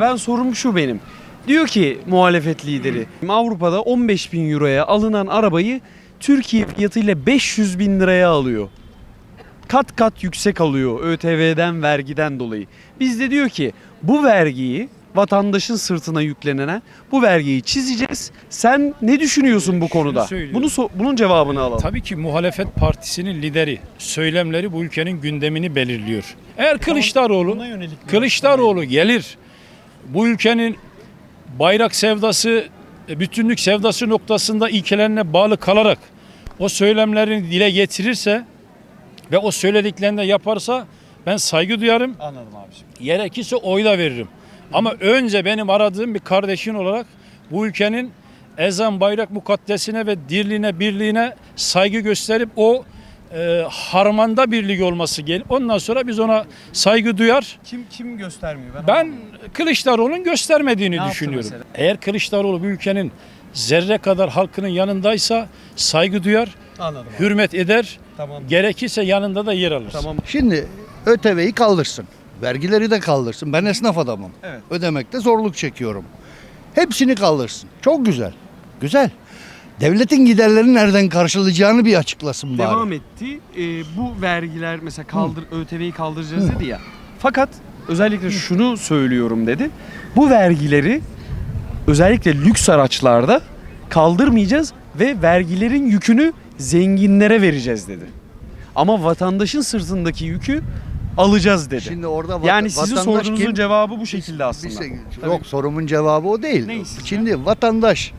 Ben sorum şu benim. Diyor ki muhalefet lideri Avrupa'da 15 bin euroya alınan arabayı Türkiye fiyatıyla 500 bin liraya alıyor. Kat kat yüksek alıyor ÖTV'den vergiden dolayı. Biz de diyor ki bu vergiyi vatandaşın sırtına yüklenene bu vergiyi çizeceğiz. Sen ne düşünüyorsun bu konuda? söylüyorum. Bunu so- bunun cevabını alalım. Tabii ki muhalefet partisinin lideri, söylemleri bu ülkenin gündemini belirliyor. Eğer Kılıçdaroğlu, Kılıçdaroğlu gelir, bu ülkenin bayrak sevdası, e, bütünlük sevdası noktasında ilkelerine bağlı kalarak o söylemlerini dile getirirse ve o söylediklerini de yaparsa ben saygı duyarım. Anladım abiciğim. Gerekirse oy da veririm. Ama önce benim aradığım bir kardeşin olarak bu ülkenin ezan bayrak mukaddesine ve dirliğine birliğine saygı gösterip o e, harmanda birlik olması gel. Ondan sonra biz ona saygı duyar. Kim kim göstermiyor? Ben Kılıçdaroğlu'nun göstermediğini Ne düşünüyorum. Eğer Kılıçdaroğlu bu ülkenin zerre kadar halkının yanındaysa saygı duyar, anladım. hürmet eder, Tamam. gerekirse yanında da yer alır. Tamam. Şimdi ÖTV'yi kaldırsın. Vergileri de kaldırsın. Ben esnaf adamım. Evet. Ödemekte zorluk çekiyorum. Hepsini kaldırsın. Çok güzel. Güzel. Devletin giderlerini nereden karşılayacağını bir açıklasın bari. devam etti. Ee, bu vergiler mesela kaldır ÖTV'yi kaldıracağız dedi ya. Fakat özellikle şunu söylüyorum dedi. Bu vergileri özellikle lüks araçlarda kaldırmayacağız ve vergilerin yükünü zenginlere vereceğiz dedi. Ama vatandaşın sırtındaki yükü alacağız dedi. Şimdi orada vata- yani sizin vatandaş sorunuzun kim? cevabı bu şekilde aslında. Bir şey- Tabii. yok sorumun cevabı o değil. Ne sizce? Şimdi vatandaş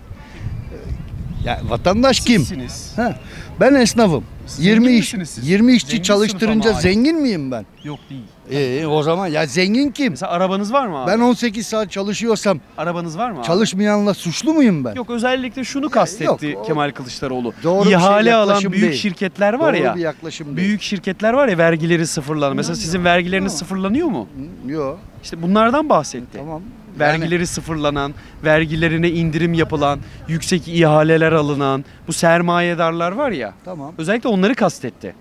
ya vatandaş kim? Sizsiniz. Ha, ben esnafım. Zengin 20 iş misiniz siz? 20 işçi Zengin çalıştırınca zengin miyim ben? Yok değil. Ee, o zaman ya zengin kim? Mesela arabanız var mı abi? Ben 18 saat çalışıyorsam Arabanız var mı abi? çalışmayanla suçlu muyum ben? Yok özellikle şunu kastetti yok, o- Kemal Kılıçdaroğlu. Doğru bir şey, İhale alan yaklaşım büyük değil. şirketler var Doğru ya. bir yaklaşım değil. Büyük şirketler var ya vergileri sıfırlanan. Mesela sizin vergileriniz sıfırlanıyor mu? Yok İşte bunlardan bahsetti. tamam. Vergileri sıfırlanan, vergilerine indirim yapılan, yüksek ihaleler alınan bu sermayedarlar var ya. Tamam. Özellikle onları kastetti.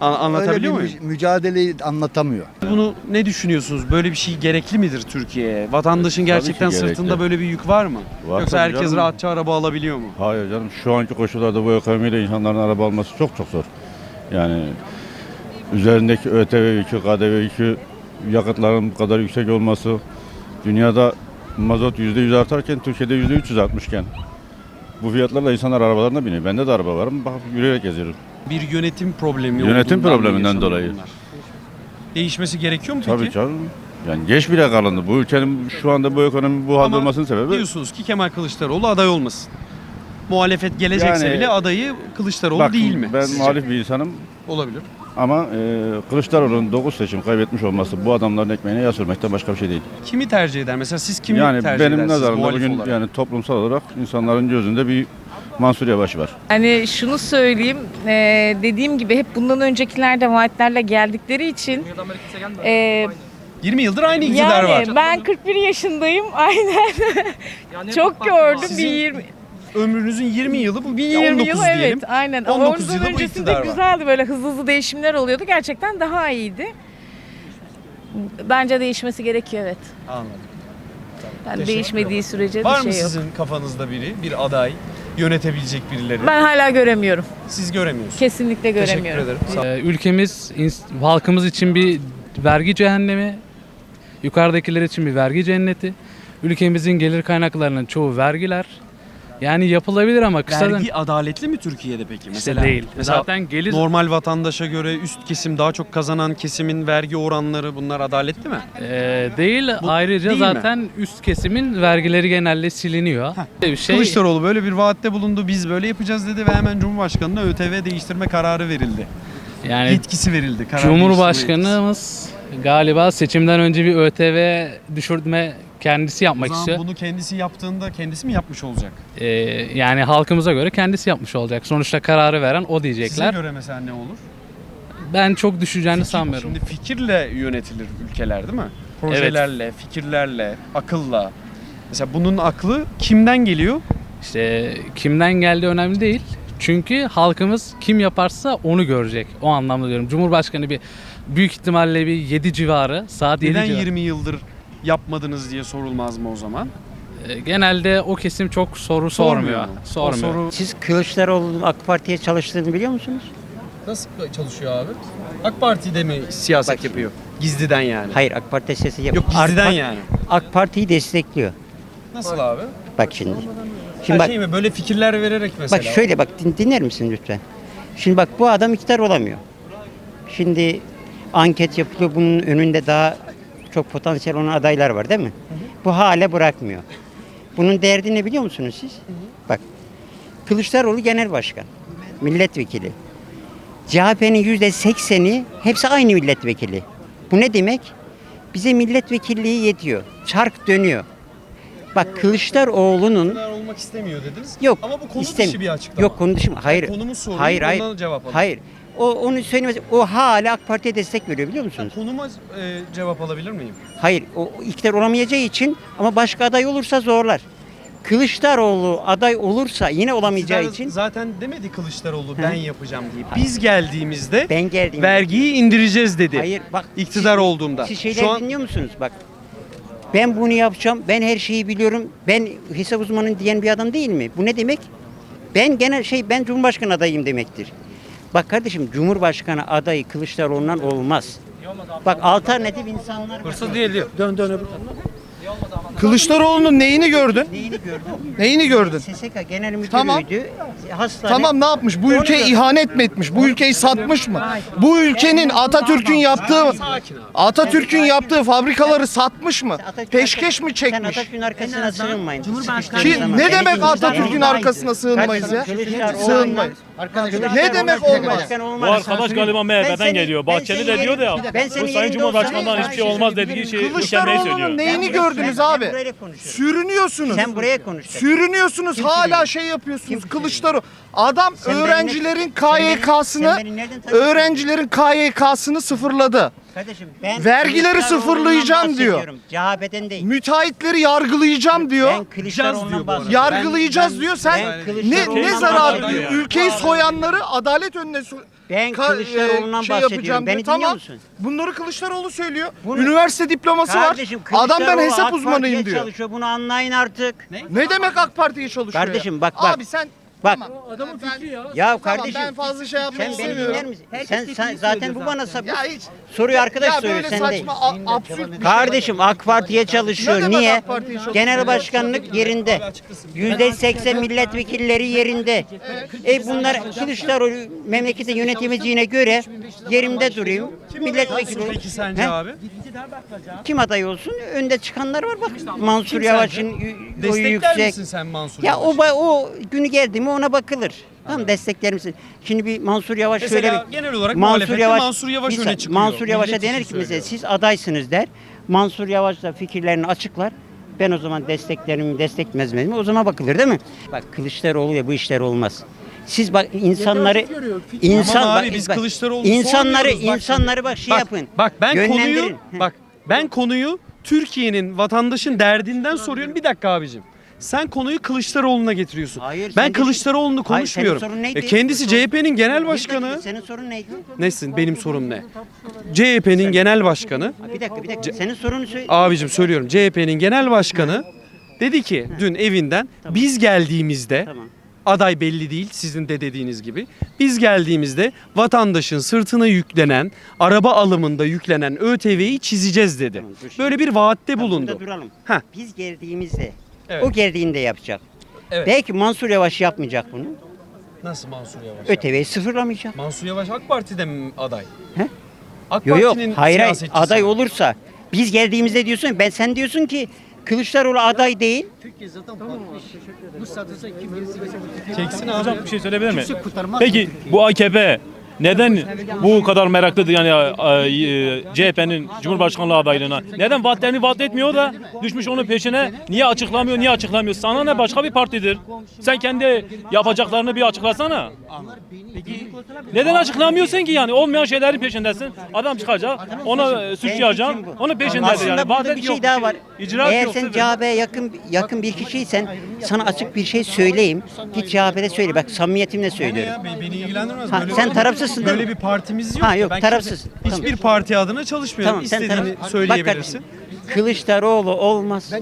An- anlatabiliyor muyum? mücadeleyi anlatamıyor. Bunu ne düşünüyorsunuz? Böyle bir şey gerekli midir Türkiye'ye? Vatandaşın Tabii gerçekten gerekli. sırtında böyle bir yük var mı? Var Yoksa tabii herkes canım. rahatça araba alabiliyor mu? Hayır canım şu anki koşullarda bu ekonomiyle insanların araba alması çok çok zor. Yani üzerindeki ÖTV yükü, KDV yükü, yakıtların bu kadar yüksek olması, dünyada mazot %100 artarken Türkiye'de %300 artmışken bu fiyatlarla insanlar arabalarına biniyor. Bende de araba var ama bak yürüyerek geziyorum. Bir yönetim problemi Yönetim olduğundan mı probleminden yaşanıyor dolayı. bunlar? Değişmesi gerekiyor mu peki? Tabii canım. Yani geç bile kalındı. Bu ülkenin şu anda bu ekonomi bu halde Ama olmasının sebebi Diyorsunuz ki Kemal Kılıçdaroğlu aday olmasın. Muhalefet gelecekse Yani- bile adayı Kılıçdaroğlu Bak, değil mi? Ben sizce? muhalif bir insanım Olabilir. Ama e, Kılıçdaroğlu'nun 9 seçim kaybetmiş olması bu adamların ekmeğine yağ sürmekten başka bir şey değil. Kimi tercih eder? Mesela siz kimi yani tercih benim edersiniz nazarımda bugün olarak? yani toplumsal olarak insanların gözünde bir Mansur Yavaş var. Hani şunu söyleyeyim, eee, dediğim gibi hep bundan öncekiler de vaatlerle geldikleri için eee, 20 yıldır aynı iktidar yani var. ben 41 yaşındayım aynen. Çok gördüm bir 20 Ömrünüzün 20 yılı bu bir 19 20 yıl diyelim. evet aynen. 19 Ondan yılda bu öncesinde iktidar var. güzeldi böyle hızlı hızlı değişimler oluyordu. Gerçekten daha iyiydi. Bence değişmesi gerekiyor evet. Anladım. Yani değişmediği sürece Var bir mı şey yok. sizin kafanızda biri, bir aday yönetebilecek birileri? Ben hala göremiyorum. Siz göremiyorsunuz. Kesinlikle Teşekkür göremiyorum. ederim. Sağ- Ee, ülkemiz ins- halkımız için bir vergi cehennemi, yukarıdakiler için bir vergi cenneti. Ülkemizin gelir kaynaklarının çoğu vergiler. Yani yapılabilir ama kısa Vergi adaletli mi Türkiye'de peki? Mesela değil. Mesela Zaten gelir normal vatandaşa göre üst kesim daha çok kazanan kesimin vergi oranları bunlar adaletli mi? Ee, değil. Bu Ayrıca değil mi? zaten üst kesimin vergileri genelde siliniyor. Bir şey Kılıçdaroğlu böyle bir vaatte bulundu. Biz böyle yapacağız dedi ve hemen Cumhurbaşkanı'na ÖTV değiştirme kararı verildi. yani Yetkisi verildi. Karar değiştirme Cumhurbaşkanımız galiba seçimden önce bir ÖTV düşürme kendisi yapmak istiyor. bunu kendisi yaptığında kendisi mi yapmış olacak? Ee, yani halkımıza göre kendisi yapmış olacak. Sonuçta kararı veren o Size diyecekler. göre mesela ne olur? Ben çok düşeceğini sanmıyorum. Şimdi fikirle yönetilir ülkeler değil mi? Projelerle, fikirlerle, akılla. Mesela bunun aklı kimden geliyor? İşte kimden geldiği önemli değil. Çünkü halkımız kim yaparsa onu görecek. O anlamda diyorum. Cumhurbaşkanı bir büyük ihtimalle bir 7 civarı, saat 7 Neden civarı. 20 yıldır yapmadınız diye sorulmaz mı o zaman? E, Genelde o kesim çok soru sormuyor. mu? Sormuyor. O soru Siz Kılıçdaroğlu'nun AK Parti'ye çalıştığını biliyor musunuz? nasıl çalışıyor abi? AK Parti'de mi siyaset Bak- yapıyor? Gizliden yani. Hayır AK Parti sesi yap. Yok AK gizliden Par- yani. AK Parti'yi destekliyor. Nasıl abi? Bak şimdi. Her Şimdi bak, şey mi? Böyle fikirler vererek mesela. bak şöyle bak din- dinler misin lütfen? Şimdi bak bu adam iktidar olamıyor. Şimdi anket yapılıyor bunun önünde daha çok potansiyel olan adaylar var değil mi? Bu hale bırakmıyor. Bunun derdi ne biliyor musunuz siz? Bak Kılıçdaroğlu genel başkan, milletvekili. CHP'nin yüzde sekseni hepsi aynı milletvekili. Bu ne demek? Bize milletvekilliği yetiyor. Çark dönüyor. Bak Kılıçdaroğlu'nun İktidar olmak istemiyor dediniz. Yok. Ama bu konu istem- dışı bir açıklama. Yok konu dışı mı? Hayır. konumu sorayım, hayır, hayır. cevap alayım. Hayır. O onu söylemez. O hala AK Parti'ye destek veriyor biliyor musunuz? Konuma e, cevap alabilir miyim? Hayır. O iktidar olamayacağı için ama başka aday olursa zorlar. Kılıçdaroğlu aday olursa yine olamayacağı İktidar için zaten demedi Kılıçdaroğlu ben yapacağım diye. Biz geldiğimizde ben geldiğim vergiyi indireceğiz dedi. Hayır bak İktidar olduğumda. Siz şeyleri Şu an dinliyor musunuz? Bak ben bunu yapacağım. Ben her şeyi biliyorum. Ben hesap uzmanı diyen bir adam değil mi? Bu ne demek? Ben genel şey ben Cumhurbaşkanı adayım demektir. Bak kardeşim Cumhurbaşkanı adayı Kılıçdaroğlu'ndan olmaz. Bak alternatif insanlar Hırsız değil diyor. Dön dön öbür tarafa. Kılıçdaroğlu'nun neyini gördün? Neyini gördün? Neyini gördün? SSK Genel Müdürü'ydü. Tamam. Hastane. Tamam ne yapmış? Bu ülkeye ihanet mi etmiş? Bu ülkeyi satmış mı? Bu ülkenin Atatürk'ün yaptığı Atatürk'ün yaptığı fabrikaları satmış mı? Peşkeş mi Sen çekmiş? Atatürk'ün arkasına sığınmayın. Ki Sıkıştığınız zaman. ne demek. Atatürk'ün arkasına sığınmayız ya? Kılıçdaroğlu- Sığınmayız. Ne demek olmaz? Bu arkadaş galiba MHP'den geliyor. Bahçeli de diyor da ya. Ben Bu senin Sayın Cumhurbaşkanı'ndan hiçbir şey olmaz dediği şeyi mükemmel Kılıçdaroğlu'nun söylüyor. neyini Ben- gördünüz abi? Sürünüyorsunuz. Sen buraya konuşacaksın. Sürünüyorsunuz hala şey yapıyorsunuz. Kılıçdaroğlu adam öğrencilerin KYK'sını öğrencilerin KYK'sını sıfırladı. Kardeşim ben Vergileri sıfırlayacağım diyor. CHP'den değil. Müteahhitleri yargılayacağım diyor. Ben Kılıçdaroğlu'ndan bahsediyorum. Yargılayacağız diyor. Sen ben ne ne zararı bahsediyorum. diyor? Ülkeyi soyanları adalet önüne so- Ben Kılıçdaroğlu'ndan e, şey bahsediyorum. Beni diyor. dinliyor Tamam. musun? Bunları Kılıçdaroğlu söylüyor. Bunu- Üniversite diploması Kardeşim var. Adam ben hesap AK uzmanıyım diyor. çalışıyor. Bunu anlayın artık. Ne demek AK Parti'ye çalışıyor? Kardeşim ya? bak, bak. Abi sen Bak. Tamam. Ben- Ya Tamam, kardeşim ben fazla şey yapmak sen beni istemiyorum. dinler misin? Sen, sen zaten bu bana sab- Ya hiç soruyor arkadaş ya soruyor sen saçma değil. a- absürt bir şey. Kardeşim AK Parti'ye çalışıyor. Ne Niye? Genel başkanlık yerinde. Yüzde seksen milletvekilleri yerinde. E bunlar Kılıçdaroğlu memleketi yönetemeyeceğine göre yerimde durayım. Milletvekili Peki olayım. sence He? abi? Kim aday olsun? Önde çıkanlar var bak. Mansur Yavaş'ın oyu Destekler yüksek. misin sen Mansur Ya o o günü geldi mi ona bakılır. Tamam destekler misin? Şimdi bir Mansur Yavaş Mesela şöyle bir genel olarak Mansur Yavaş Bir öne saniye, çıkıyor. Mansur Yavaş'a denir ki mesela siz adaysınız der. Mansur Yavaş da fikirlerini açıklar. Ben o zaman desteklerimi destekmez miyim? O zaman bakılır değil mi? Bak Kılıçdaroğlu ya bu işler olmaz. Siz bak insanları insan Ama abi bak- biz bak, Kılıçdaroğlu'nu insanları. Bak insanları bak şey Bak, yapın. Bak ben konuyu bak ben konuyu Türkiye'nin vatandaşın derdinden soruyorum. Bir dakika abicim. Sen konuyu Kılıçdaroğlu'na getiriyorsun. Hayır, ben sen de- Kılıçdaroğlu'nu Hayır, konuşmuyorum. senin sorun neydi? E, kendisi Sorun- CHP'nin genel Bir başkanı. dakika, senin sorun neydi? Nesin? Benim sorum ne? CHP'nin genel başkanı. Bir dakika bir dakika. Senin sorunu söyle. Abicim söylüyorum. CHP'nin genel başkanı dedi ki dün evinden biz geldiğimizde Tamam. aday belli değil sizin de dediğiniz gibi. Biz geldiğimizde vatandaşın sırtına yüklenen, araba alımında yüklenen ÖTV'yi çizeceğiz dedi. Tamam, dur şimdi. Böyle bir vaatte Tamam, bulundu. duralım. Heh. Biz geldiğimizde Evet. o geldiğinde yapacak. Evet. Belki Mansur Yavaş yapmayacak bunu. Nasıl Mansur Yavaş? ÖTV'yi sıfırlamayacak. Mansur Yavaş AK Parti'de mi aday? He? AK Yok yok. Parti'nin Hayır hayır. siyasetçisi Aday mi? olursa biz geldiğimizde diyorsun ben sen diyorsun ki Kılıçdaroğlu aday değil. Çeksin abi. Hocam bir şey söyleyebilir mi? Peki bu AKP neden bu kadar meraklıdır yani e, CHP'nin Cumhurbaşkanlığı adaylığına? Neden vaatlerini vaat etmiyor da düşmüş onun peşine niye açıklamıyor, niye açıklamıyor? Sana ne başka bir partidir. Sen kendi yapacaklarını bir açıklasana. Neden açıklamıyorsun ki yani? Olmayan şeylerin peşindesin. Adam çıkacak, ona e, suçlayacaksın. Onun peşindedir Aslında yani. Vaat bir şey daha var. İcraat Eğer sen. CHP'ye yakın yakın bir kişiysen sana açık bir şey söyleyeyim. Git CHP'de söyle. Bak samimiyetimle söylüyorum. Ha, Böyle sen bir- değil Böyle bir partimiz yok. Ha, yok, Ben tarafsızsın. kimse- Hiçbir parti adına çalışmıyorum. Tamam, sen İstediğini taraf- söyleyebilirsin. Bak kardeşim, Kılıçdaroğlu olmaz.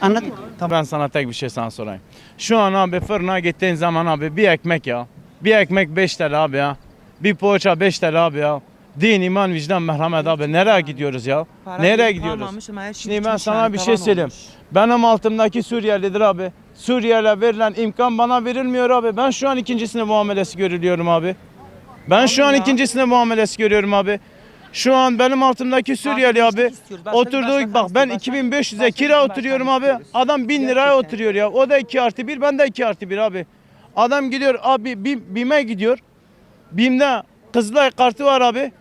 Anladın mı? Ben sana tek bir şey sana sorayım. Şu an abi fırına gittiğin zaman abi bir ekmek ya. Bir ekmek 5 TL abi ya. Bir poğaça 5 TL abi ya. Din, iman, vicdan, merhamet abi. Nereye gidiyoruz ya? Nereye gidiyoruz? Şimdi ben sana bir şey söyleyeyim. Benim altımdaki Suriyelidir abi. Suriyeli'ye verilen imkan bana verilmiyor abi. Ben şu an ikincisine muamelesi görülüyorum abi. Ben şu an ikincisine muamelesi görüyorum abi. Şu an benim altımdaki Suriyeli abi. Oturduğu bak ben 2500'e kira oturuyorum abi. Adam 1000 liraya oturuyor ya. O da 2 artı 1 ben de 2 artı 1 abi. Adam gidiyor abi BİM, BİM'e gidiyor. BİM'de Kızılay kartı var abi.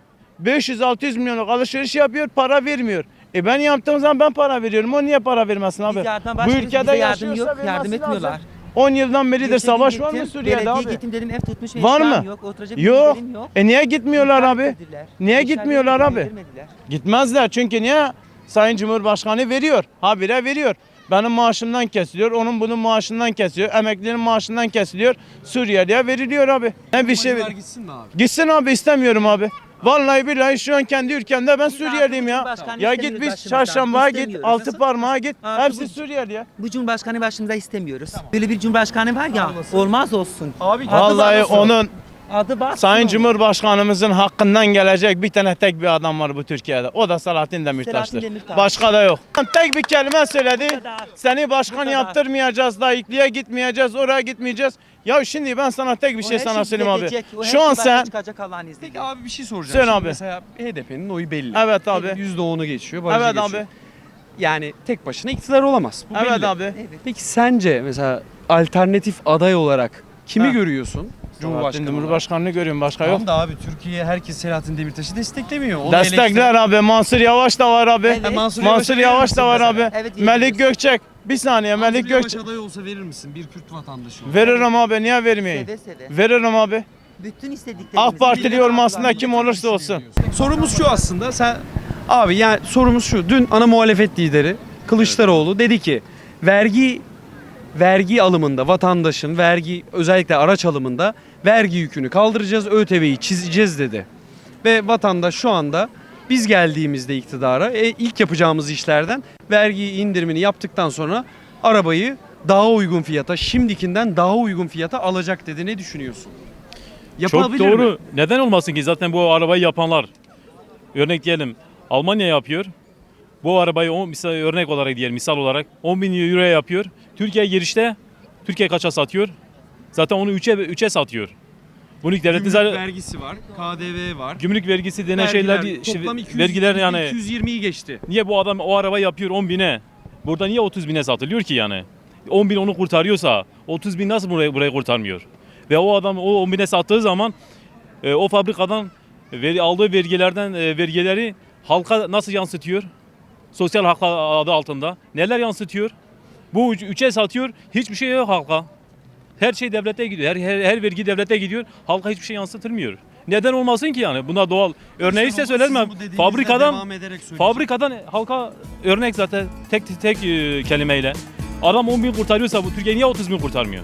500-600 milyonluk alışveriş yapıyor para vermiyor. E ben yaptığım zaman ben para veriyorum. O niye para vermesin abi? Bu ülkede yaşıyorsa vermesi lazım. 10 yıldan beridir savaş var mı Suriye'de abi? dedim ev tutmuş ve Var mı? Yok, oturacak Yok. bir yerim yok. E niye gitmiyorlar abi? Niye gitmiyorlar abi? Gitmezler çünkü niye? Sayın Cumhurbaşkanı veriyor. Habire veriyor. Benim maaşımdan kesiliyor, onun bunun maaşından kesiliyor, emeklinin maaşından kesiliyor. Suriyeli'ye veriliyor abi. Ne bir şey ver- gitsin mi abi? Gitsin abi istemiyorum abi. Vallahi billahi şu an kendi ülkemde ben Suriyeliyim ya. Cumhurbaşkanı Ya istemiyoruz git biz başımızdan. çarşambaya git, İstemiyoruz. altı parmağa git. Abi Hepsi Suriyeli ya. Bu Cumhurbaşkanı başımıza istemiyoruz. Böyle bir Cumhurbaşkanı var ya olmaz olsun. Abi Vallahi onun Adı bassın. Sayın Cumhurbaşkanımızın hakkından gelecek bir tane tek bir adam var bu Türkiye'de. O da Selahattin Demirtaş'tır. Demirtaş. Başka da yok. Tek bir kelime söyledi. Seni başkan yaptırmayacağız, layıklığa gitmeyeceğiz, oraya gitmeyeceğiz. Ya şimdi ben sana tek bir O şey sana söyleyeyim abi. her Şu an sen. Peki abi bir şey soracağım. Şimdi abi. Mesela HDP'nin oyu belli. Evet abi. %10'u geçiyor. barajı Evet geçiyor. abi. Yani tek başına iktidar olamaz. Bu Evet belli. abi. Peki sence mesela alternatif aday olarak kimi Ha. görüyorsun? Cumhurbaşkanı? Cumhurbaşkanını görüyorum başka yok. Tamam da abi Türkiye herkes Selahattin Demirtaş'ı desteklemiyor. Onu Destekler abi. Mansur Yavaş da var abi. Evet. Mansur Mansur Yavaş'a Yavaş da var verir abi. misin Evet, Melik veriyoruz. Gökçek. Bir saniye? Melik Mansur Yavaş Gökçek. aday olsa verir misin? Bir Kürt vatandaşı olarak. Veririm abi niye vermeyeyim? Seve seve. Veririm abi. Bütün istediklerimizi. AK Partili haklarını- kim olursa olsun. Sorumuz şu aslında. Sen abi yani sorumuz şu. Dün ana muhalefet lideri Kılıçdaroğlu dedi ki vergi vergi alımında vatandaşın vergi özellikle araç alımında vergi yükünü kaldıracağız, ÖTV'yi çizeceğiz dedi. Ve vatandaş şu anda biz geldiğimizde iktidara e, ilk yapacağımız işlerden vergi indirimini yaptıktan sonra arabayı daha uygun fiyata, şimdikinden daha uygun fiyata alacak dedi. Ne düşünüyorsun? Çok Yapabilir doğru. mi? Neden olmasın ki zaten bu arabayı yapanlar. Örnek diyelim Almanya yapıyor. Bu arabayı o misal örnek olarak diyelim misal olarak 10 bin euroya yapıyor. Türkiye girişte Türkiye kaça satıyor? Zaten onu 3'e 3'e satıyor. Bunu devletin zaten vergisi var, KDV var. gümrük vergisi denen şeyler Vergiler, işte toplam 200, vergiler yani 220'yi geçti. niye bu adam o araba yapıyor 10 bine? Burada niye 30 bine satılıyor ki yani? 10 bin onu kurtarıyorsa 30 bin nasıl burayı, burayı kurtarmıyor? Ve o adam o 10 bine sattığı zaman e, o fabrikadan veri, aldığı vergilerden e, vergileri halka nasıl yansıtıyor? Sosyal haklar adı altında. Neler yansıtıyor? Bu üç- üçe satıyor. Hiçbir şey yok halka. Her şey devlete gidiyor. Her, her, her vergi devlete gidiyor. Halka hiçbir şey yansıtılmıyor. Neden olmasın ki yani? Buna doğal. Örneği ise söylerim. Fabrikadan Fabrikadan halka örnek zaten tek tek e, kelimeyle. Adam 10 bin kurtarıyorsa bu Türkiye niye 30 bin kurtarmıyor?